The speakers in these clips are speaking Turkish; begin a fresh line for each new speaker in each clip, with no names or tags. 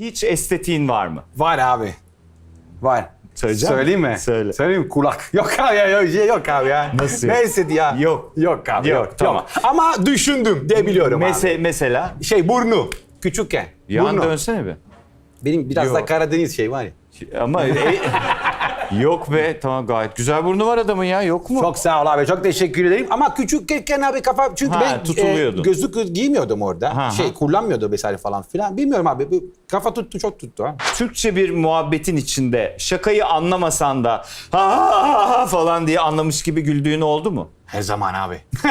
Hiç estetiğin var mı?
Var abi. Var.
Söyleyeceğim
Söyleyeyim mi?
Söyle.
Söyleyeyim mi? Kulak. Yok abi ya, yok, şey yok abi ya.
Nasıl yok?
Neyse ya.
Yok.
Yok abi
Yok,
yok.
tamam.
Ama düşündüm de biliyorum
Mese-
abi.
mesela
Şey burnu. Küçükken.
yan
burnu.
dönsene bir.
Benim biraz
Yok.
da Karadeniz şey var ya.
Ama e- yok be tamam gayet güzel burnu var adamın ya yok mu?
Çok sağ ol abi. Çok teşekkür ederim. Ama küçükken abi kafa çünkü
Ha,
ben e, gözlük giymiyordum orada.
Ha,
şey
ha.
kullanmıyordu vesaire falan filan. Bilmiyorum abi. bu Kafa tuttu çok tuttu ha.
Türkçe bir muhabbetin içinde şakayı anlamasan da ha ha ha ha falan diye anlamış gibi güldüğün oldu mu?
Her zaman abi.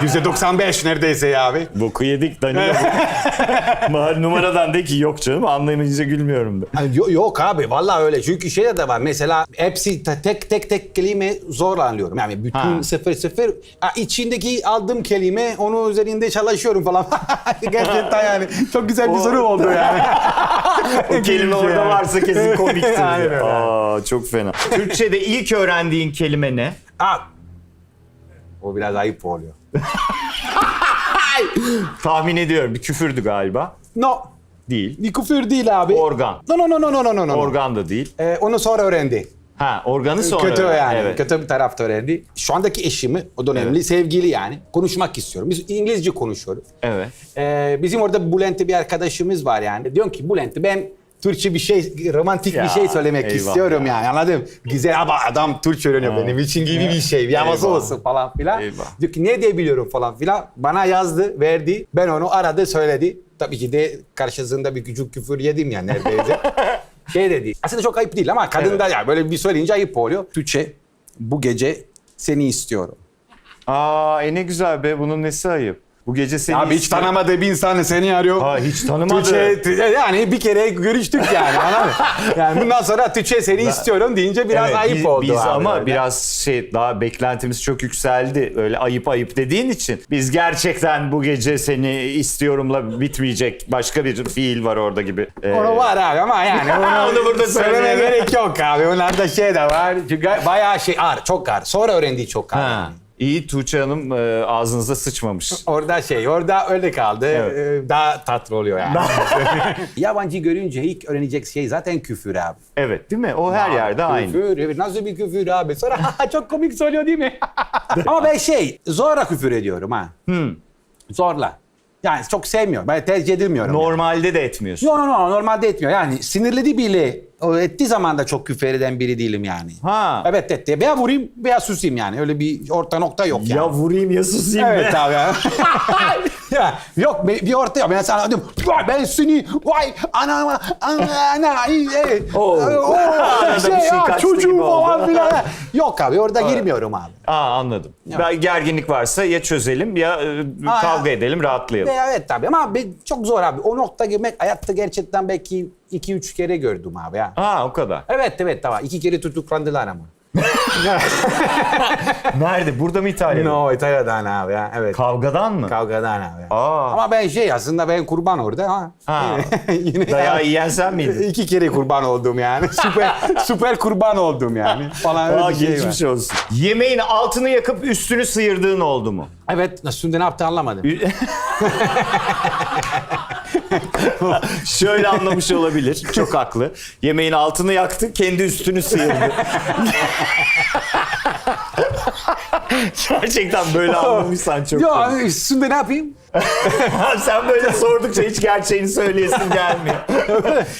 %95 neredeyse ya abi.
Boku yedik Danilo. Mahal numaradan de ki yok canım anlayamayınca gülmüyorum de.
Yo- yok abi vallahi öyle. Çünkü şey de var. Mesela hepsi te- tek tek tek kelime zor anlıyorum. Yani bütün
Ha.
sıfır sıfır. Ha, içindeki aldığım kelime onun üzerinde çalışıyorum falan. Gerçekten yani. Çok güzel bir
O-
soru oldu yani.
O kelime orada
Yani.
varsa kesin komiktir.
Aynen öyle.
Aa, çok fena. Türkçe'de ilk öğrendiğin kelime ne?
Ha. O biraz ayıp oluyor.
Tahmin ediyorum bir küfürdü galiba.
No.
Değil.
Bir küfür değil abi.
Organ.
No no no no no no no. no.
Organ da değil.
Ee, onu sonra öğrendi.
Ha organı sonra.
Kötü
öğrendi.
yani.
Evet.
Kötü bir tarafta öğrendi. Şu andaki eşimi, o dönemli sevgili yani. Konuşmak istiyorum. Biz İngilizce konuşuyoruz.
Evet.
Ee, bizim orada Bülent'te bir arkadaşımız var yani. Diyorum ki Bülent ben Türkçe bir şey, romantik
Ya,
bir şey söylemek
eyvah
istiyorum
ya.
yani anladın? Güzel ama adam Türkçe öğreniyor
Ha.
benim için gibi bir şey. Bir havası
Eyvah.
olsun falan filan.
Eyvah.
Diyor ki ne diyebiliyorum falan filan. Bana yazdı, verdi. Ben onu aradı, söyledi. Tabii ki de karşısında bir küçük küfür yedim yani neredeyse. şey dedi. Aslında çok ayıp değil ama kadın da ya böyle bir söyleyince ayıp oluyor. Türkçe bu gece seni istiyorum.
Aa e ne güzel be bunun nesi ayıp. Bu gece seni
Abi hiç
istiyorum.
tanımadığı bir insan seni arıyor.
Ha hiç tanımadı.
Türkçe, yani bir kere görüştük yani anladın mı? Yani bundan sonra Türkçe seni istiyorum deyince biraz
Evet,
ayıp
biz,
oldu
biz
abi
ama
öyle.
biraz şey daha beklentimiz çok yükseldi. Öyle ayıp ayıp dediğin için. Biz gerçekten bu gece seni istiyorumla bitmeyecek başka bir fiil var orada gibi. Ee,
Onu var abi ama yani onu,
Onu burada
söylemeye
söylemeye-
gerek yok abi. Onlarda şey de var. Çünkü bayağı şey ağır, çok ağır. Sonra öğrendiği çok ağır.
Ha. İyi Tuğçe Hanım e, ağzınıza sıçmamış.
Orada şey, orada öyle kaldı.
Evet.
Ee, Daha tatlı oluyor yani. Yabancı görünce ilk öğrenecek şey zaten küfür abi.
Evet değil mi? O her yerde aynı.
Küfür, evet. Nasıl bir küfür abi? Sonra çok komik söylüyor değil mi? Ama ben şey, zorla küfür ediyorum ha.
Hmm.
Zorla. Yani çok sevmiyorum. Ben tercih edilmiyorum. yani.
Normalde de etmiyorsun.
Yok no, no, normalde etmiyor. Yani sinirli bile o ettiği zaman da çok küfür eden biri değilim yani.
Ha.
Evet etti. Veya vurayım veya susayım yani. Öyle bir orta nokta yok yani.
Ya vurayım ya susayım
Evet
be.
abi ya. yok bir bir orta yok. Ben sana diyorum "Vay, ben seni vay anama ana ana e,
Oo. Arada bir
şey,
şey kaçtı
çocuğum
oldu.
falan filan. Yok abi orada girmiyorum abi.
Aa anladım. Ben gerginlik varsa ya çözelim ya e,
Ha,
kavga edelim rahatlayalım.
Ve evet tabii ama ben, çok zor abi. O nokta girmek hayatta gerçekten belki iki üç kere gördüm abi ya.
Ha o kadar.
Evet evet tamam. İki kere tutuklandılar ama.
Nerede? Burada mı İtalya'da?
no İtalya'dan abi ya. Evet.
Kavgadan mı?
Kavgadan abi.
Aa.
Ama ben şey aslında ben kurban orada ha.
Ha.
Yine
Dayağı yiyen sen miydin?
İki kere kurban oldum yani. Süper süper kurban oldum yani. Falan öyle
Aa,
bir şey var.
geçmiş olsun. Yemeğin altını yakıp üstünü sıyırdığın oldu mu?
Evet Şimdi ne yaptı anlamadım.
Şöyle anlamış olabilir. Çok haklı. Yemeğin altını yaktı, kendi üstünü sıyırdı. Gerçekten böyle anlamışsan çok
Yo
komik.
üstünde ne yapayım?
Sen böyle sordukça hiç gerçeğini söyleyesin gelmiyor.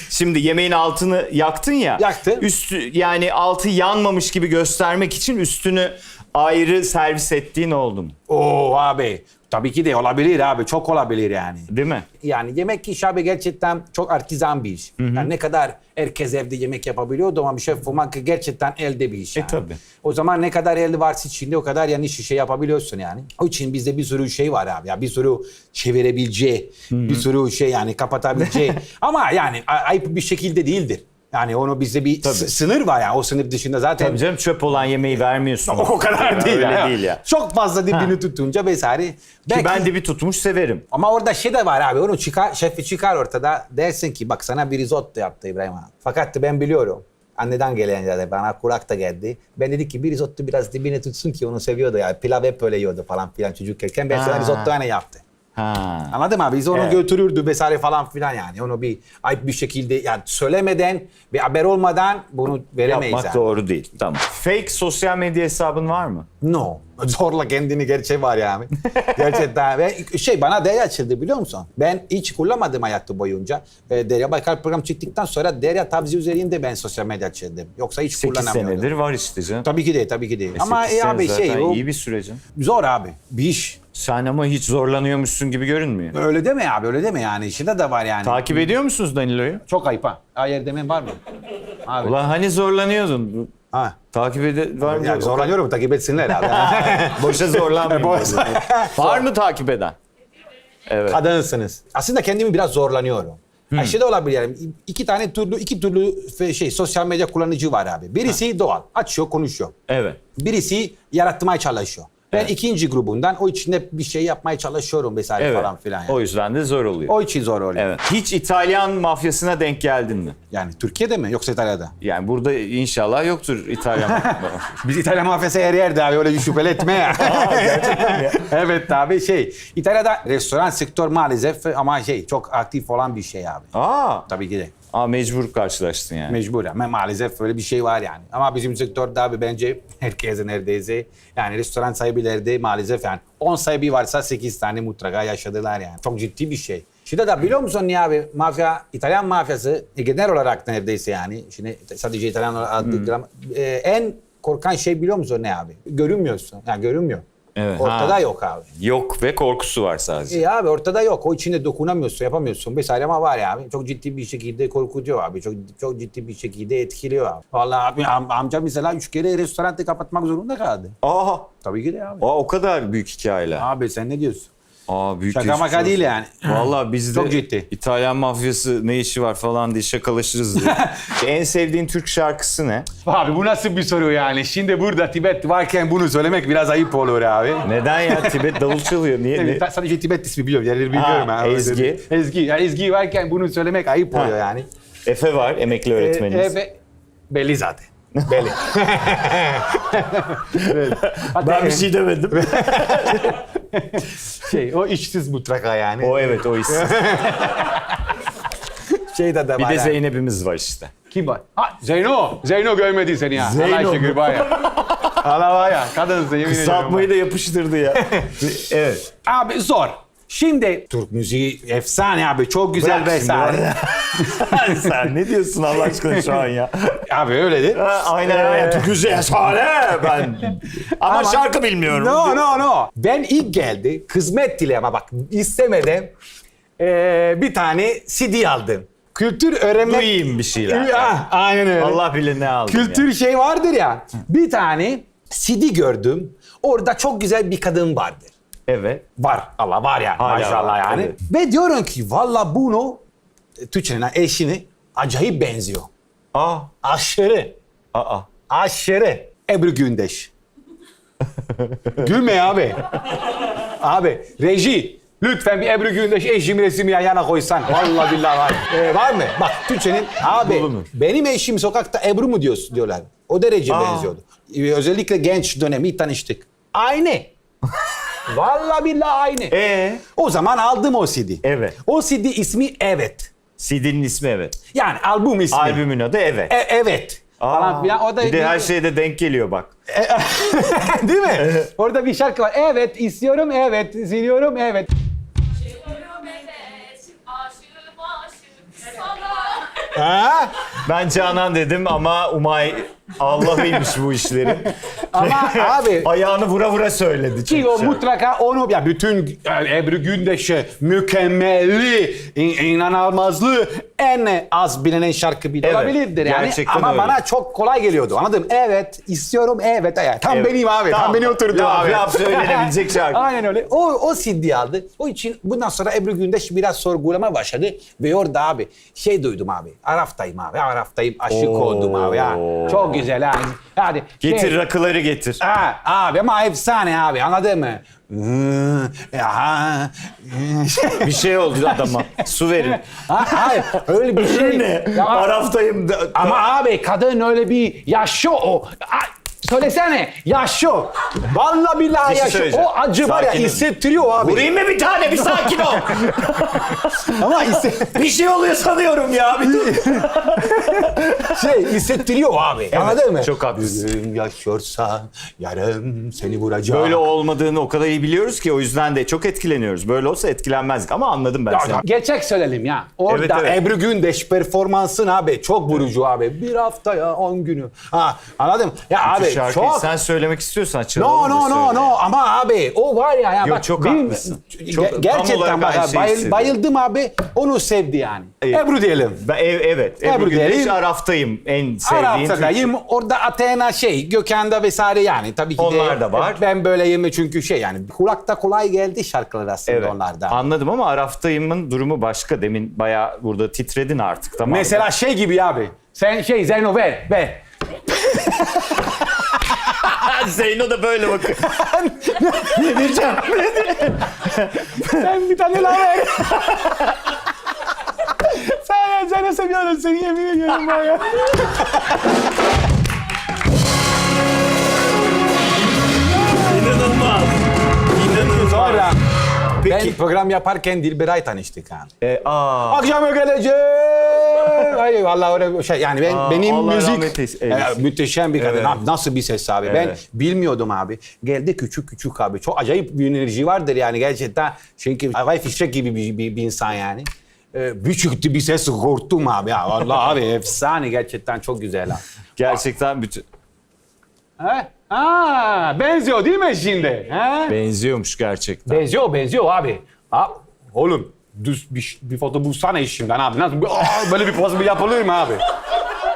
Şimdi yemeğin altını yaktın ya.
Yaktı.
Üstü yani altı yanmamış gibi göstermek için üstünü ayrı servis ettiğin oldu mu?
Oo abi. Tabii ki de olabilir abi. Çok olabilir yani.
Değil mi?
Yani yemek işi abi gerçekten çok artizan bir iş. Yani ne kadar herkes evde yemek yapabiliyordu ama bir şef olmak gerçekten elde bir iş.
E,
Yani.
tabii.
O zaman ne kadar elde varsa içinde o kadar yani işi şey yapabiliyorsun yani. O için bizde bir sürü şey var abi ya. Bir sürü çevirebileceği, bir sürü şey yani kapatabileceği. ama yani a- ayıp bir şekilde değildir. Yani onu bizde bir
Tabii.
sınır var ya. O sınır dışında zaten
Tabii canım çöp olan yemeği vermiyorsun.
o kadar değil.
Öyle
ya.
değil ya.
Çok fazla dibini
Ha.
tutunca vesaire.
Ki
Belki-
ben dibi tutmuş severim.
ama orada şey de var abi. Onu çıkar, şefi çıkar ortada. Dersin ki bak sana bir risotto yaptı İbrahim abi. Fakat ben biliyorum. Anneden gelen de bana kulak da geldi. Ben dedi ki bir risotto biraz dibine tutsun ki onu seviyordu ya. Pilav hep öyle yiyordu falan filan çocukken. Ben sana
Ha.
risotto hani yaptı.
Ha.
Anladın mı abi? Biz onu
Evet.
götürürdü vesaire falan filan yani. Onu bir ayıp bir şekilde yani söylemeden bir haber olmadan bunu veremeyiz
Yapmak
yani.
doğru değil. Tamam. Fake sosyal medya hesabın var mı?
No. Zorla kendini gerçeği var yani. Gerçekten. Ve şey bana Derya açıldı biliyor musun? Ben hiç kullanmadım hayatı boyunca. E, Derya Baykal program çıktıktan sonra Derya Tabzi üzerinde ben sosyal medya açıldım. Yoksa hiç
8
kullanamıyordum.
senedir var işte canım.
Tabii ki de tabii ki de.
E,
ama
sekiz
e,
sene
abi
zaten
şey o
iyi bir sürecin.
zor abi. Bir iş.
Sen ama hiç zorlanıyormuşsun gibi görünmüyor.
Öyle deme abi öyle deme yani. İçinde de var yani.
Takip ediyor musunuz Danilo'yu?
Çok ayıp ha. Hayır demen var mı? Abi.
Ulan hani zorlanıyordun?
Ha.
Takip ede var mı?
Ya, zorlanıyorum takip etsinler abi.
Boşa zorlanmayın.
Boşa.
var mı takip eden? Evet.
Kadınsınız. Aslında kendimi biraz zorlanıyorum. Hmm. şey de olabilir yani. İki tane türlü, iki türlü şey sosyal medya kullanıcı var abi. Birisi doğal. Açıyor, konuşuyor.
Evet.
Birisi yaratmaya çalışıyor. Ben
Evet.
ikinci grubundan o içinde bir şey yapmaya çalışıyorum vesaire
Evet.
falan filan. Yani.
O yüzden de zor oluyor.
O için zor oluyor.
Evet. Hiç İtalyan mafyasına denk geldin mi?
Yani Türkiye'de mi yoksa İtalya'da?
Yani burada inşallah yoktur İtalyan mafyası.
Biz İtalyan mafyası her yerde abi öyle bir şüpheli etme ya.
Gerçekten mi?
evet abi şey İtalya'da restoran sektör maalesef ama şey çok aktif olan bir şey abi.
Aa,
Tabii ki de.
Aa mecbur karşılaştın yani.
Mecbur ama maalesef öyle bir şey var yani. Ama bizim sektörde abi bence herkese neredeyse yani restoran sahibileri de maalesef yani 10 sahibi varsa 8 tane mutlaka yaşadılar yani. Çok ciddi bir şey. Şimdi de biliyor musun niye abi mafya, İtalyan mafyası e, genel olarak neredeyse yani. Şimdi sadece İtalyan adlı e, en korkan şey biliyor musun ne abi? Görünmüyorsun. Yani görünmüyor.
Evet,
Ortada
ha.
yok abi.
Yok ve korkusu var sadece.
İyi abi ortada yok. O içinde dokunamıyorsun, yapamıyorsun vesaire ama var ya abi. Çok ciddi bir şekilde korkutuyor abi. Çok çok ciddi bir şekilde etkiliyor abi. Vallahi abi am- amca mesela üç kere restoranı kapatmak zorunda kaldı.
Aa,
Tabii ki de abi.
aa, o kadar büyük hikayeler.
Abi sen ne diyorsun?
Aa, büyük
Şaka maka değil yani.
Vallahi biz de
Çok ciddi.
İtalyan mafyası ne işi var falan diye şakalaşırız diye. en sevdiğin Türk şarkısı ne?
Abi bu nasıl bir soru yani? Şimdi burada Tibet varken bunu söylemek biraz ayıp olur abi.
Neden ya Tibet davul çalıyor? Niye? Ne?
ben sadece Tibet ismi biliyorum. Yerleri biliyorum.
Ha,
ha.
Ezgi.
Ezgi. Ya Ezgi varken bunu söylemek ayıp
Ha.
oluyor yani.
Efe var emekli öğretmenimiz.
E, e, belli zaten. Belli. Evet. Hatta
ben bir şey demedim.
şey, o işsiz mutlaka yani.
o evet o isim.
Şeyde de
Bir
var
de
yani.
Zeynep'imiz var işte.
Kim var? Ha Zeyno. Zeyno görmedi seni ya.
Zeyno
Allah
mu?
şükür var ya. Allah var ya. Kadınsın yemin ediyorum.
Kısaltmayı da yapıştırdı ya. evet.
Abi zor. Şimdi Türk müziği efsane abi. Çok güzel
Bırak şimdi
vesaire.
Sen ne diyorsun Allah aşkına şu an ya?
abi öyledir.
Ha, Aynen aynen. Türk güzel efsane ben. Ama,
Ama-
şarkı bilmiyorum.
No no no. Ben ilk geldi kısmet dile ama bak istemeden eee, bir tane CD aldım. Kültür öğrenmek...
Duyayım bir şeyler.
Ah, aynen öyle.
Allah bilir ne aldım
Kültür şey vardır ya. Bir tane CD gördüm. Orada çok güzel bir kadın vardır.
Evet.
Var. Allah var yani.
Hala
maşallah
var,
yani.
evet.
Ve diyorum ki valla bunu e, Tuğçe'nin eşini acayip benziyor.
Aa.
Aşırı.
Aa.
Aşırı. Ebru Gündeş. Gülme abi. Abi reji. Lütfen bir Ebru Gündeş eşim resmi yan yana koysan. Vallahi billahi var. Ee, var mı? Bak Tuğçe'nin abi
Bulunur.
benim eşim sokakta Ebru mu diyorsun diyorlar. O derece
Aa.
benziyordu. Ee, Özellikle genç dönemi tanıştık. Aynı. Vallahi billahi aynı.
Ee?
O zaman aldım o CD.
Evet.
O CD ismi Evet.
CD'nin ismi evet.
Yani albüm ismi.
Albümün adı evet.
E- evet. Falan filan. O da
bir de her şeyde denk geliyor bak.
Değil mi? Orada bir şarkı var. Evet istiyorum, evet siliyorum, evet. Ha?
Ben Canan dedim ama Umay Allah'ıymış bu işlerin.
Ama abi
Ayağını vura vura söyledi.
ki o mutlaka onu ya bütün yani Ebru Gündeş'e mükemmelli, in- inanılmazlı en az bilinen şarkı bile
Evet,
olabilirdir yani.
gerçekten
Ama
öyle.
bana çok kolay geliyordu. Anladın? Evet, istiyorum, evet. evet. Tam
Evet.
benim abi. Tam
Tamam.
beni oturdu
Laf-
abi.
laf söylenebilecek şarkı.
Aynen öyle. O, o CD aldı. O için bundan sonra Ebru Gündeş biraz sorgulama başladı. Ve orada abi şey duydum abi. Araftayım abi. Araftayım. Aşık oldum abi ya. Çok güzel ha. Hadi.
Getir
şey-
rakıları getir.
Ha, abi ama efsane abi anladın mı?
Bir şey oldu adama. Su verin.
ha, hayır öyle bir şey.
ne?
Ya,
Araftayım.
ama abi kadın öyle bir yaşıyor o. Ay, söylesene yaşıyor. Vallahi billahi
şey
yaşıyor.
söyleyeceğim.
O acı var ya hissettiriyor abi.
Vurayım mı bir tane? Bir sakin ol.
Ama hisse-
bir şey oluyor sanıyorum ya. Bir dur.
şey hissettiriyor abi. Anladın mı?
çok haklısın.
Gözüm yaşıyorsa yarın seni vuracağım.
Böyle olmadığını o kadar iyi biliyoruz ki o yüzden de çok etkileniyoruz. Böyle olsa etkilenmezdik ama anladım ben seni.
Gerçek söyleyelim ya. Orada
Evet, evet.
Ebru Gündeş performansın abi çok vurucu abi. Bir haftaya 10 günü. Ha anladım. Ya
Şu
abi
şarkıyı
çok
sen söylemek istiyorsan çalalım.
No no no no ama abi o var ya ya
Yok,
bak
çok
benim-
haklısın. Çok-
gerçekten bak bayıl- bayıldım abi onu sevdi yani.
Evet.
Ebru diyelim.
Ben, ev, evet.
Ebru
Ebru Gündeş. Araf'tayım. En sevdiğim
Arap'tayım orada Athena şey Gökhan'da vesaire yani tabii ki de.
Onlar da var.
Ben böyleyim çünkü şey yani kulakta kolay geldi şarkılar aslında
Evet.
onlarda.
Anladım ama Araf'tayım'ın durumu başka. Demin bayağı burada titredin artık tamam.
Mesela şey gibi abi. Sen şey Zeyno ver ver.
Zeyno da böyle bakıyor. Yedireceğim.
Sen bir tane daha ver. sen seni seviyorum seni yemin ediyorum ben ya.
İnanılmaz. İnanılmaz.
Sonra
Peki.
ben program yaparken Dilberay tanıştık ha.
E, aa,
Akşam geleceğim. Hayır vallahi öyle şey yani ben
Aa,
benim
Allah
müzik
eylesin.
E, müthişem bir kadın.
Evet.
Abi Nasıl bir ses abi. Ben
Evet.
bilmiyordum abi. Geldi küçük küçük abi. Çok acayip bir enerji vardır yani gerçekten. Çünkü Havai fişek gibi bir, bir, bir insan yani. Ee, bir çıktı bir ses korktum abi ya. Vallahi abi efsane gerçekten çok güzel ha.
gerçekten bütün...
He? Aa, benziyor değil mi şimdi? He?
Benziyormuş gerçekten.
Benziyor, benziyor abi. Ha, oğlum düz bir, bir foto bulsana işimden abi. Nasıl Aa, böyle bir poz bir yapılır mı abi?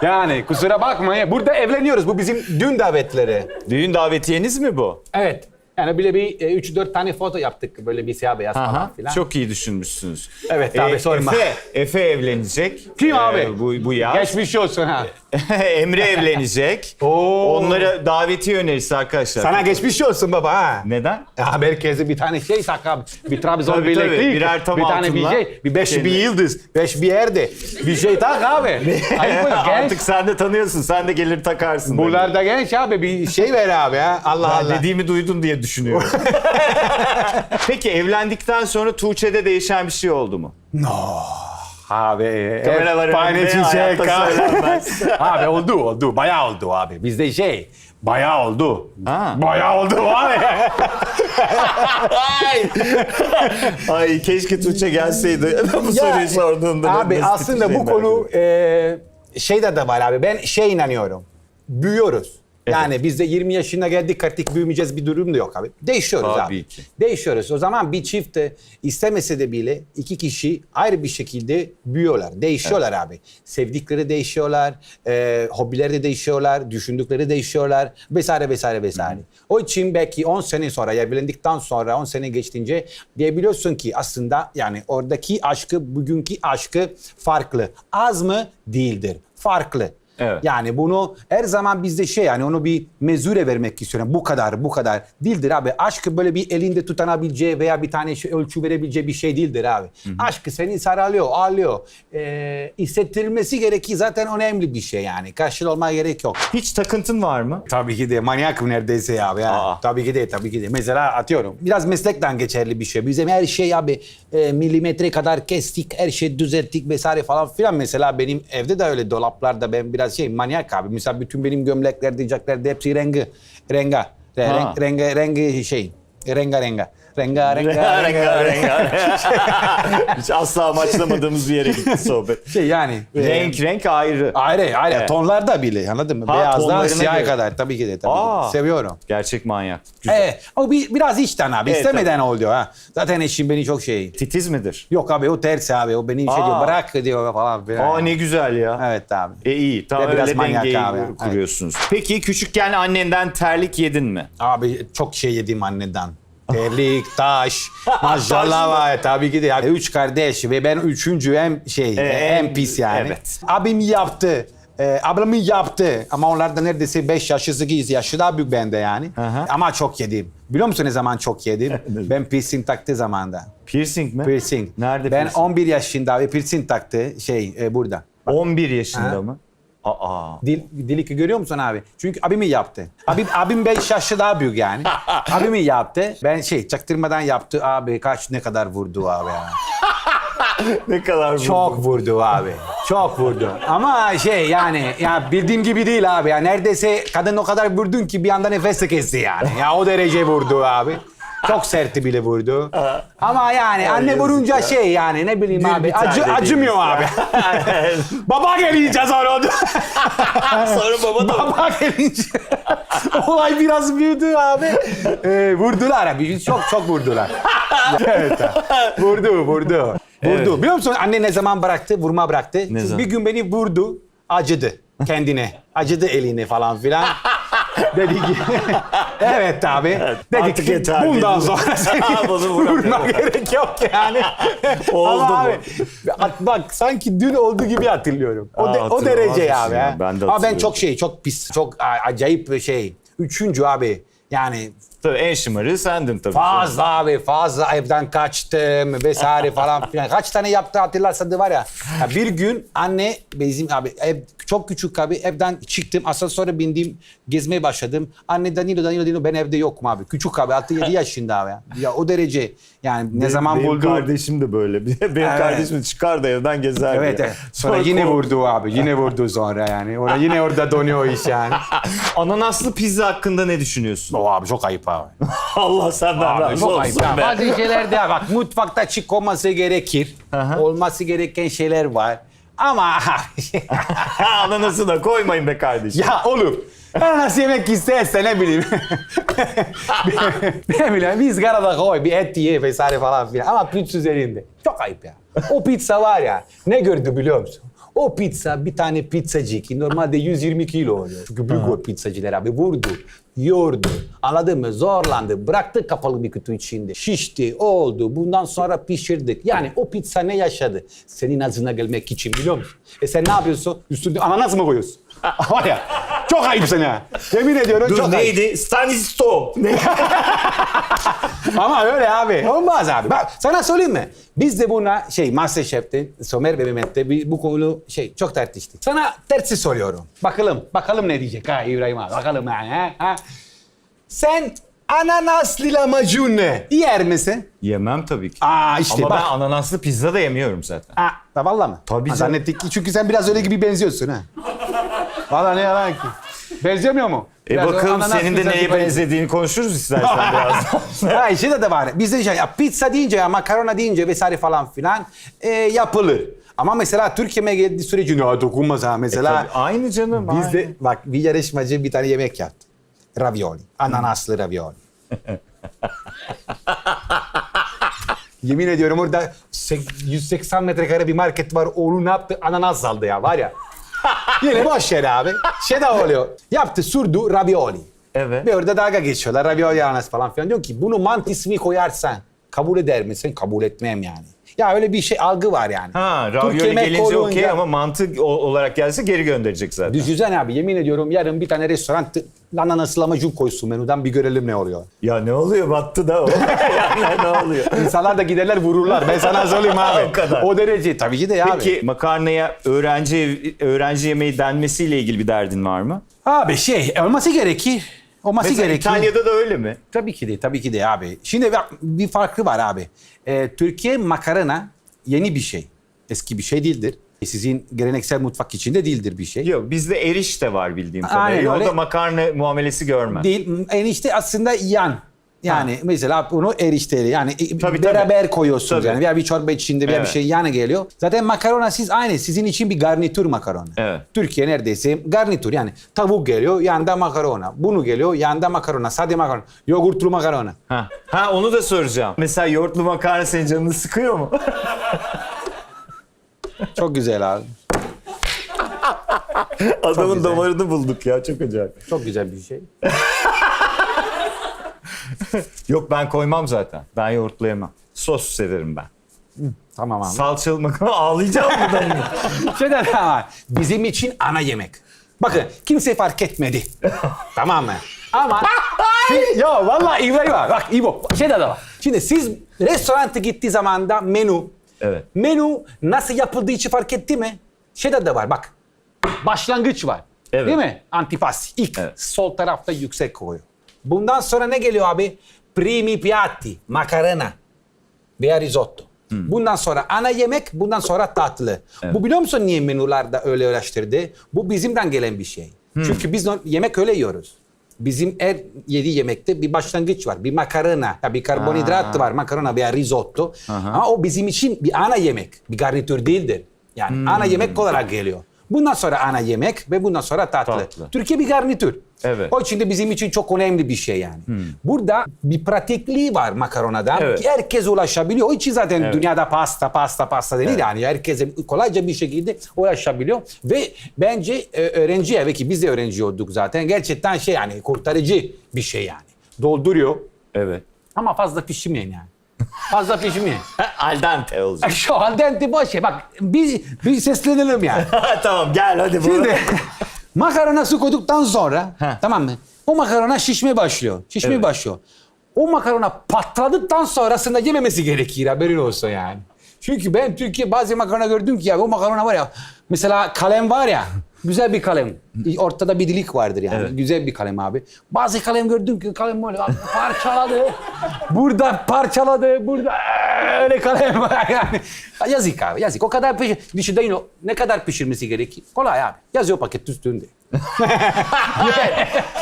Yani kusura bakma ya. Burada evleniyoruz. Bu bizim düğün davetleri.
Düğün davetiyeniz mi bu?
Evet. Yani böyle bir 3-4 tane foto yaptık. Böyle bir siyah beyaz
Aha,
falan filan.
çok iyi düşünmüşsünüz.
Evet abi, sorma.
Efe, Efe evlenecek.
Kim
Ee,
abi?
Bu, bu yaz.
Geçmiş olsun ha.
Emre evlenecek.
Oo.
Onlara davetiye önerisi arkadaşlar.
Sana geçmiş olsun baba ha.
Neden?
Ya herkese bir tane şey tak abi. Bir Trabzon
Tabii, tabii. Birer tam
bir tane bir
altınla.
şey. Bir beş bir yıldız. Beş bir yerde. Bir şey tak abi. Ayıp genç.
Artık sen de tanıyorsun. Sen de gelir takarsın.
Bunlar da genç abi. Bir şey ver abi ya. Allah
Ben
Allah.
dediğimi duydun diye düşünüyorum. Peki evlendikten sonra Tuğçe'de değişen bir şey oldu mu?
Abi.
Kameralar
hep
önünde hayatta
abi.
söylenmez.
abi oldu oldu. Bayağı oldu abi. Bizde şey. Bayağı oldu.
Ha.
Bayağı oldu abi.
Ay. Ay keşke Tuğçe gelseydi bu soruyu sorduğunda.
Abi aslında bu konu e, şeyde de var abi. Ben şey inanıyorum. Büyüyoruz. Yani biz de 20 yaşına geldik artık büyümeyeceğiz bir durum da yok abi. Değişiyoruz
Tabii
abi.
ki.
Değişiyoruz. O zaman bir çift de istemese de bile iki kişi ayrı bir şekilde büyüyorlar. Değişiyorlar abi. Sevdikleri değişiyorlar. E, hobileri de değişiyorlar. Düşündükleri değişiyorlar. Vesaire vesaire vesaire. O için belki 10 sene sonra evlendikten sonra 10 sene geçtiğince diyebiliyorsun ki aslında yani oradaki aşkı bugünkü aşkı farklı. Az mı? Değildir. Farklı.
Evet.
Yani bunu her zaman bizde şey yani onu bir mezure vermek istiyorum. Bu kadar, bu kadar değildir abi. Aşkı böyle bir elinde tutanabileceği veya bir tane şey, ölçü verebileceği bir şey değildir abi. Aşkı seni saralıyor, ağlıyor. Ee, hissettirilmesi gerekir zaten önemli bir şey yani. Karşılığı olmaya gerek yok.
Hiç takıntın var mı?
Tabii ki de manyak neredeyse abi. Ya.
Aa.
Tabii ki de tabii ki de. Mesela atıyorum. Biraz meslekten geçerli bir şey. Bizim her şey abi e, milimetre kadar kestik, her şey düzelttik vesaire falan filan. Mesela benim evde de öyle dolaplarda ben biraz şey manyak abi. Mesela bütün benim gömlekler, diyeceklerde hepsi rengi, renga. Renk, renga, rengi şey. Renga renga. Renga renga.
renga renga. Hiç asla amaçlamadığımız bir yere gitti sohbet.
Şey yani. e,
renk renk ayrı.
Ayrı ayrı.
Evet.
Tonlarda bile anladın mı?
Ha,
Beyazdan siyaha
göre.
kadar. Tabii ki de. Tabii ki.
Aa.
Seviyorum.
Gerçek manyak. Güzel.
Evet. O bir, biraz içten abi.
Evet,
İstemeden oluyor ha. Zaten eşim beni çok şey.
Titiz midir?
Yok abi o ters abi. O beni şey
Aa.
diyor. Bırak diyor falan.
Aa ne güzel ya.
Evet abi.
E iyi. Tam
biraz
öyle
manyak
dengeyi
abi.
kuruyorsunuz. Peki küçükken annenden terlik yedin mi?
Abi çok şey yedim anneden. Terlik, taş, maşallah var. Tabii ki de. Yani üç kardeş ve ben üçüncü hem şey,
en-
en pis yani.
evet.
Abim yaptı. E, ablamın yaptı ama onlar da neredeyse 5 yaş, 8 yaşı daha büyük bende yani.
Aha.
Ama çok yedim. Biliyor musun ne zaman çok yedim? ben piercing taktı zamanda.
Piercing mi?
Piercing.
Nerede
ben
piercing?
11 yaşında ve piercing taktı şey e, burada.
11 yaşında mı? Aa.
Dil, Dilik'i görüyor musun abi? Çünkü abimin yaptı. Abim, abim 5 yaşı daha büyük yani. abimin yaptı. Ben şey çaktırmadan yaptı. Abi kaç ne kadar vurdu abi ya.
Ne kadar bu-
Çok vurdu abi. Çok vurdu. Ama şey yani ya bildiğim gibi değil abi. Ya neredeyse kadın o kadar vurdun ki bir anda nefes de kesti yani. Ya o derece vurdu abi. Çok sertti bile vurdu. Ama yani anne vurunca
ya.
şey yani ne bileyim
Gül
abi acı, acımıyor abi. Baba gelince sonra oldu.
Sonra baba da
Baba gelince olay biraz büyüdü abi. Ee, vurdular abi. Çok çok vurdular. evet. abi. Vurdu, vurdu. Vurdu. Biliyor musun anne ne zaman bıraktı? Vurma bıraktı. Çünkü
zaman?
Bir gün beni vurdu. Acıdı kendine. Acıdı elini falan filan. Dedi ki evet abi.
Artık
ki
yeter
bundan
dedi.
sonra seni
Bunu vuramıyorum.
vurma gerek yok yani.
Oldu
Ama abi, bak sanki dün olduğu gibi hatırlıyorum. O,
Aa,
de- o derece abi.
ya? Ben de
Ama ben çok şey, çok pis, çok acayip şey. Üçüncü abi. Yani
Tabii en şımarığı sendin tabii.
fazla abi fazla evden kaçtım vesaire falan filan. Kaç tane yaptı hatırlarsan var ya. ya bir gün anne bizim abi ev çok küçük abi evden çıktım asansöre bindim gezmeye başladım. Anne Danilo Danilo Danilo ben evde yokum abi. Küçük abi 6-7 yaşında abi. Ya. o derece yani ne
Benim-
zaman
benim
buldu.
kardeşim de böyle. Benim
Evet.
kardeşim çıkar da evden gezer.
Evet,
diye.
evet. Sonra yine
kork-
vurdu abi. Yine vurdu sonra yani. Orada yine orada donuyor iş yani.
Ananaslı pizza hakkında ne düşünüyorsun?
O abi çok ayıp abi.
Allah senden
Abi
razı
çok ayıp.
olsun
ya.
be.
Bazı şeyler de bak mutfakta çık olması gerekir. Olması gereken şeyler var. Ama
Ananası da koymayın be kardeşim.
ya olur. Ben nasıl yemek isterse ne bileyim. ne bileyim bir ızgarada koy bir et ye vesaire falan filan. Ama pizza üzerinde. Çok ayıp ya. O pizza var ya ne gördü biliyor musun? O pizza bir tane pizzacı ki normalde 120 kilo oluyor. Çünkü büyük o pizzacılar abi vurdu, yordu. Anladın mı? Zorlandı. Bıraktı kapalı bir kutu içinde. Şişti, oldu. Bundan sonra pişirdik. Yani o pizza ne yaşadı? Senin ağzına gelmek için biliyor musun? E sen ne yapıyorsun? Üstünde ananas mı koyuyorsun? var ya çok ayıp sana. Yemin ediyorum
Dur
çok ayıp.
neydi? Stanisto. Ne?
Ama öyle abi. Olmaz abi. Bak sana söyleyeyim mi? Biz de buna şey Masterchef'te, Somer ve Mehmet'te bir- bu konu şey çok tartıştık. Sana tersi soruyorum. Bakalım, bakalım ne diyecek ha İbrahim abi. Bakalım yani ha. ha. Sen ananaslı lahmacun ne? Yer misin?
Yemem tabii ki.
Aa işte
Ama
bak.
ben ananaslı pizza da yemiyorum zaten.
Ha, da valla mı?
Tabii
Ha,
canım.
Zannettik ki çünkü sen biraz öyle gibi benziyorsun ha. Valla ne yalan ki. Benzemiyor mu?
E
Biraz
bakalım
ananas
senin de
pizzası
neye benzediğini konuşuruz istersen birazdan.
ha işte de var. Bizde şey, ya pizza deyince ya makarona deyince vesaire falan filan e, yapılır. Ama mesela Türkiye'ye geldiği sürece ne dokunmaz ha mesela.
Tabii, aynı canım. aynı.
bizde bak bir yarışmacı bir tane yemek yaptı. Ravioli. Ananaslı ravioli. Yemin ediyorum orada sek- 180 metrekare bir market var. Oğlu ne yaptı? Ananas aldı ya var ya. Yine boş yer abi. Şey de oluyor. Yaptı sürdü ravioli.
Evet.
Ve orada dalga geçiyorlar. Ravioli ananas falan filan. Diyor ki bunu mant ismi koyarsan kabul eder misin? Kabul etmem yani. Ya öyle bir şey algı var yani.
Ha, ravioli gelince
olunca-
okey ama mantık olarak gelse geri gönderecek zaten.
Düşünsene abi yemin ediyorum yarın bir tane restoran t- ananas lahmacun koysun menüden bir görelim ne oluyor.
Ya ne oluyor battı da o. yani ne oluyor?
İnsanlar da giderler vururlar. Ben sana söyleyeyim abi.
O kadar.
O derece tabii ki de abi.
Peki makarnaya öğrenci öğrenci yemeği denmesiyle ilgili bir derdin var mı?
Abi şey olması gerekir. Olması
Mesela
gerekir.
İtalya'da da öyle mi?
Tabii ki de, tabii ki de abi. Şimdi bak, bir farkı var abi. Ee, Türkiye makarna yeni bir şey. Eski bir şey değildir. Sizin geleneksel mutfak içinde değildir bir şey.
Yok bizde eriş de var bildiğim
Aynen
kadarıyla. O
öyle.
da makarna muamelesi görmez.
Değil, enişte aslında yan. Yani mesela bunu erişteli yani
Tabii,
beraber koyuyorsunuz
Tabii.
yani veya bir çorba içinde veya bir
Evet.
şey yana geliyor. Zaten makarona siz aynı sizin için bir garnitür makarona.
Evet.
Türkiye neredeyse garnitür yani tavuk geliyor yanında makarona. Bunu geliyor yanında makarona, sade makarona, yoğurtlu makarona.
Ha. ha onu da soracağım. Mesela yoğurtlu makarna senin canını sıkıyor mu?
Çok güzel abi.
Adamın
güzel.
damarını bulduk ya çok acayip.
Çok güzel bir şey.
Yok ben koymam zaten. Ben yoğurtlu yemem. Sos severim ben.
Tamam abi.
Salçalı makarna ağlayacağım buradan. ya.
Şeyden ama bizim için ana yemek. Bakın kimse fark etmedi. tamam mı? Ama Şimdi- yo vallahi İbrahim abi bak İbo şey de var. Şimdi siz restoranta gittiği zaman da menü
Evet.
menü nasıl yapıldığı için fark etti mi? Şey de var bak. başlangıç var.
Evet.
Değil mi? Antifas. İlk
Evet.
sol tarafta yüksek koyuyor. Bundan sonra ne geliyor abi? Primi piatti, makarena veya risotto. Bundan sonra ana yemek, bundan sonra tatlı. Bu biliyor musun niye menülerde öyle uğraştırdı? Bu bizimden gelen bir şey. Çünkü biz yemek öyle yiyoruz. Bizim her yedi yemekte bir başlangıç var. Bir makarna, bir karbonhidrat var, makarna veya risotto. Ama o bizim için bir ana yemek, bir garnitür değildir. Yani ana yemek olarak geliyor. Bundan sonra ana yemek ve bundan sonra tatlı.
Tatlı.
Türkiye bir garnitür.
Evet.
O için de bizim için çok önemli bir şey yani. Burada bir pratikliği var makaronada
Evet.
herkes ulaşabiliyor. O için zaten
Evet.
dünyada pasta pasta pasta denir yani. Herkese kolayca bir şekilde ulaşabiliyor. Ve bence e, öğrenci evi ki biz de öğrenci olduk zaten. Gerçekten şey yani kurtarıcı bir şey yani. Dolduruyor
Evet.
ama fazla pişirmeyin yani. Fazla pişirmeyin.
Al dente olacak.
Şu halde boş şey. Bak bir, bir seslenelim yani.
tamam gel hadi bu.
Şimdi makarona su koyduktan sonra
Heh.
tamam mı? O makarona şişmeye başlıyor. Şişmeye
Evet.
başlıyor. O makarona patladıktan sonrasında yememesi gerekir haberin olsa yani. Çünkü ben Türkiye bazı makarona gördüm ki ya o makarona var ya mesela kalem var ya güzel bir kalem. Ortada bir dilik vardır yani.
Evet.
Güzel bir kalem abi. Bazı kalem gördüm ki kalem böyle parçaladı. burada parçaladı. Burada öyle kalem var yani. Yazık abi yazık. O kadar pişir. Düşünün o ne kadar pişirmesi gerekir. Kolay abi. Yazıyor paket üstünde.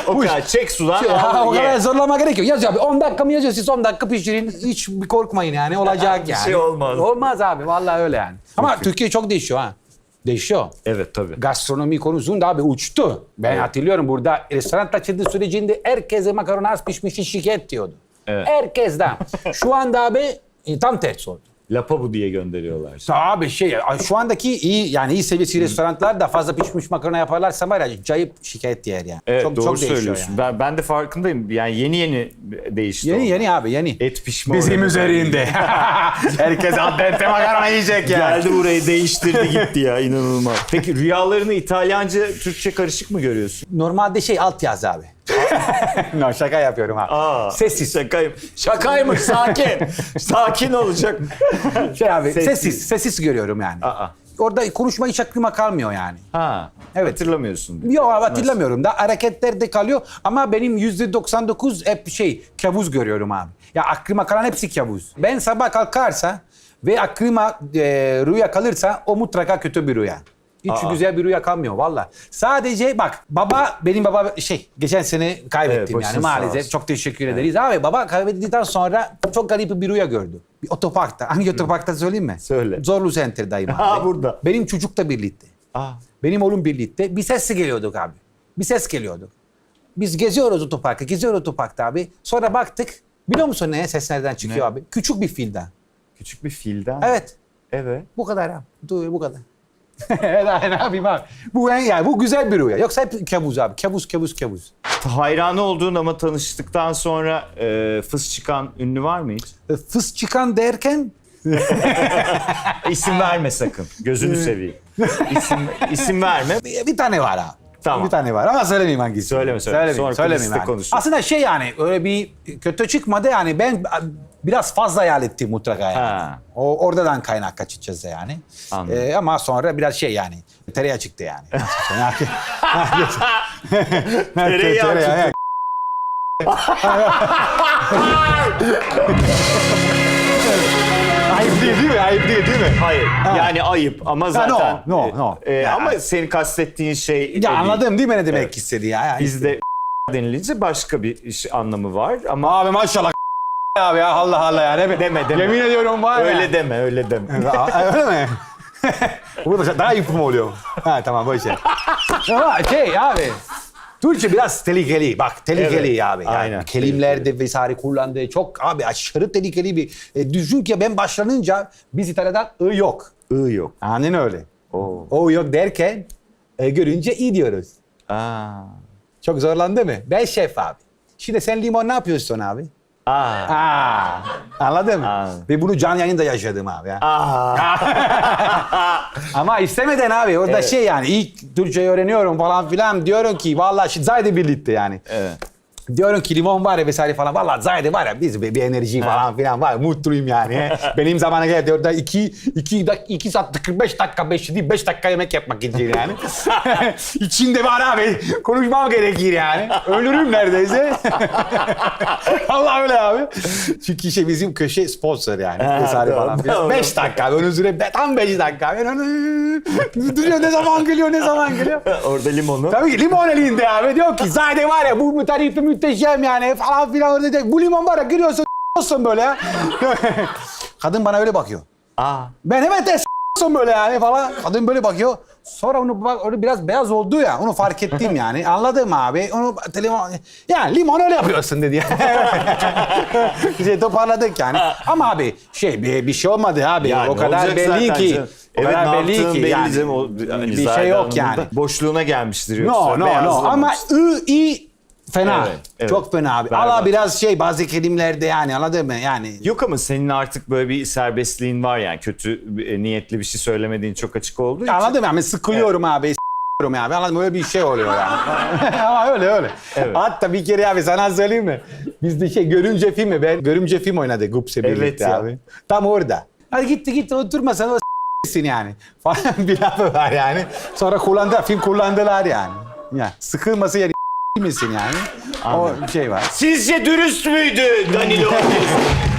O kadar çek sudan
Ya,
al,
o
ye.
kadar zorlama gerek yok. Yazıyor abi 10 dakika mı yazıyor siz 10 dakika pişirin. Hiç bir korkmayın yani olacak
Bir
yani.
şey olmaz.
Olmaz abi vallahi öyle yani. Ama Türkiye çok değişiyor ha. Değişiyor.
Evet tabii.
Gastronomi konusunda abi uçtu. Ben hatırlıyorum burada restoran açıldığı sürecinde herkese makarona az pişmiş şikayet diyordu.
Evet.
Herkesten. Şu anda abi e, tam tersi oldu.
Lapabu diye gönderiyorlar.
Abi şey şu andaki iyi yani iyi seviyesi restoranlar da fazla pişmiş makarna yaparlarsa var ya cayıp şikayet yer yani.
Evet
çok,
doğru
çok değişiyor
söylüyorsun.
yani.
Ben ben de farkındayım. Yani yeni yeni değişti.
Yeni
o.
yeni abi yeni.
Et pişme
Bizim
oranı.
üzerinde. Herkes al dente makarna yiyecek ya.
Geldi burayı değiştirdi gitti ya inanılmaz. Peki rüyalarını İtalyanca Türkçe karışık mı görüyorsun?
Normalde şey alt yaz abi. no şaka yapıyorum ha.
Aa,
Sessiz.
Şakayım. Şakaymış sakin. sakin olacak.
Şey abi
Sessiz.
sessiz. Sessiz, görüyorum yani.
Aa.
Orada konuşma hiç aklıma kalmıyor yani.
Ha.
Evet.
Hatırlamıyorsun.
Yok abi hatırlamıyorum da hareketlerde kalıyor ama benim yüzde 99 hep şey kabus görüyorum abi. Ya aklıma kalan hepsi kabus. Ben sabah kalkarsa ve aklıma e, rüya kalırsa o mutlaka kötü bir rüya. Hiç
Aa.
güzel bir rüya kalmıyor valla. Sadece bak baba benim baba şey geçen sene kaybettim
Evet,
yani
sağ
maalesef.
olsun.
Çok teşekkür ederiz. Abi baba kaybettikten sonra çok garip bir rüya gördü. Bir otoparkta. Hangi otoparkta söyleyeyim mi?
Söyle.
Zorlu Center'dayım abi.
Ha, burada.
Benim çocuk da birlikte.
Aa.
Benim oğlum birlikte bir ses geliyorduk abi. Bir ses geliyordu. Biz geziyoruz otoparkta, geziyoruz otoparkta abi. Sonra baktık. Biliyor musun ne ses nereden çıkıyor
Ne?
abi? Küçük bir filden.
Küçük bir filden.
Evet.
Evet.
Bu kadar abi. Dur bu kadar. Ne yapayım abi? Bu en yani bu güzel bir rüya. Yoksa hep kabus abi. Kabus kabus kabus.
Hayranı olduğun ama tanıştıktan sonra e, fıs çıkan ünlü var mı hiç?
E, Fıs çıkan derken
İsim verme sakın. Gözünü seveyim. İsim, isim verme.
bir, bir tane var abi.
Tamam.
Bir tane var ama söylemeyeyim hangisi.
Söyleme, söyleme.
Söylemeyeyim,
Sonra
söylemeyeyim yani.
konuşuruz.
Aslında şey yani öyle bir kötü çıkmadı yani ben biraz fazla hayal ettim mutlaka yani.
Ha.
O oradan kaynak açıkçası yani.
Anladım.
Ee, ama sonra biraz şey yani tereyağı çıktı yani.
Tereyağı çıktı.
Ayıp değil değil mi? Ayıp değil değil mi?
Hayır. Yani ayıp ama zaten.
no, no.
E,
Ya.
Ama senin kastettiğin şey.
Ya anladım değil mi ne demek
Evet.
istediği ya? Yani
Bizde denilince başka bir iş anlamı var ama
Abi maşallah abi ya Allah Allah ya. Ne
Deme, deme.
Yemin ediyorum var ya.
öyle deme öyle deme.
Öyle mi? Bu da daha iyi mi oluyor? Ha tamam ver. Ama şey abi. Türkçe biraz tehlikeli. Bak tehlikeli
Evet,
abi. Yani
aynen,
Kelimelerde vesaire kullandığı çok abi aşırı tehlikeli bir. E, düşün ki ben başlanınca biz İtalya'dan ı yok.
I yok.
Aynen öyle.
Oo.
O yok derken e, görünce i diyoruz.
Aa.
Çok zorlandı mı? Ben şef abi. Şimdi sen limon ne yapıyorsun abi?
Aa.
Aa, anladın mı?
Anladım.
Ve bunu canlı yayında yaşadım abi. Ya.
Aa.
Ama istemeden abi orada
Evet.
şey yani ilk Türkçe öğreniyorum falan filan diyorum ki vallahi şimdi zaten birlikte yani.
Evet.
Diyorum ki limon var ya vesaire falan. Valla Zahide var ya biz bir, bir enerji falan filan var. Mutluyum yani. Benim zamana geldi orada 2 2 dak 2 saat 45 dakika 5 değil 5 dakika yemek yapmak için yani. İçinde var abi. Konuşmam gerekir yani. Ölürüm neredeyse. Allah öyle abi. Çünkü işte bizim köşe sponsor yani. Vesaire
doğru,
falan.
doğru.
5 dakika. Onun süre tam 5 dakika. Onu duruyor ne zaman geliyor ne zaman geliyor.
Orada limonu.
Tabii ki limon elinde abi. Diyor ki Zade var ya bu tarifi müteşem yani falan filan orada diyor. Bu limon var ya giriyorsun olsun böyle ya. Kadın bana öyle bakıyor.
Aa.
Ben hemen de s**sın böyle yani falan. Kadın böyle bakıyor. Sonra onu bak onu biraz beyaz oldu ya. Onu fark ettim yani. Anladım abi. Onu telefon yani limon öyle yapıyorsun dedi. şey toparladık yani. Ama abi şey bir, bir şey olmadı abi.
Yani
o kadar
olacak
belli
zaten
ki.
canım.
O
Evet
kadar
ne
belli
yaptığın
ki
belli
yani.
canım. O,
bir şey yok yani.
Boşluğuna gelmiştir yoksa.
No no no ama ı i fena.
Evet, evet.
Çok fena abi.
Berbat.
Allah biraz şey bazı kelimelerde yani anladın mı? Yani
Yok ama senin artık böyle bir serbestliğin var yani. Kötü e, niyetli bir şey söylemediğin çok açık olduğu için.
anladın mı? Yani sıkılıyorum abi. S**yorum abi. Anladın mı? Öyle bir şey oluyor yani. Ama öyle öyle.
Evet.
Hatta bir kere abi sana söyleyeyim mi? Biz de şey görümce filmi ben görümce film oynadık Gupse
Evet
birlikte
ya.
abi. Tam orada. Hadi gitti gitti oturma sen o s**sin yani. Falan bir lafı var yani. Sonra kullandı, film kullandılar yani. Ya sıkılması yani misin yani? O şey var.
Sizce dürüst müydü Danilo?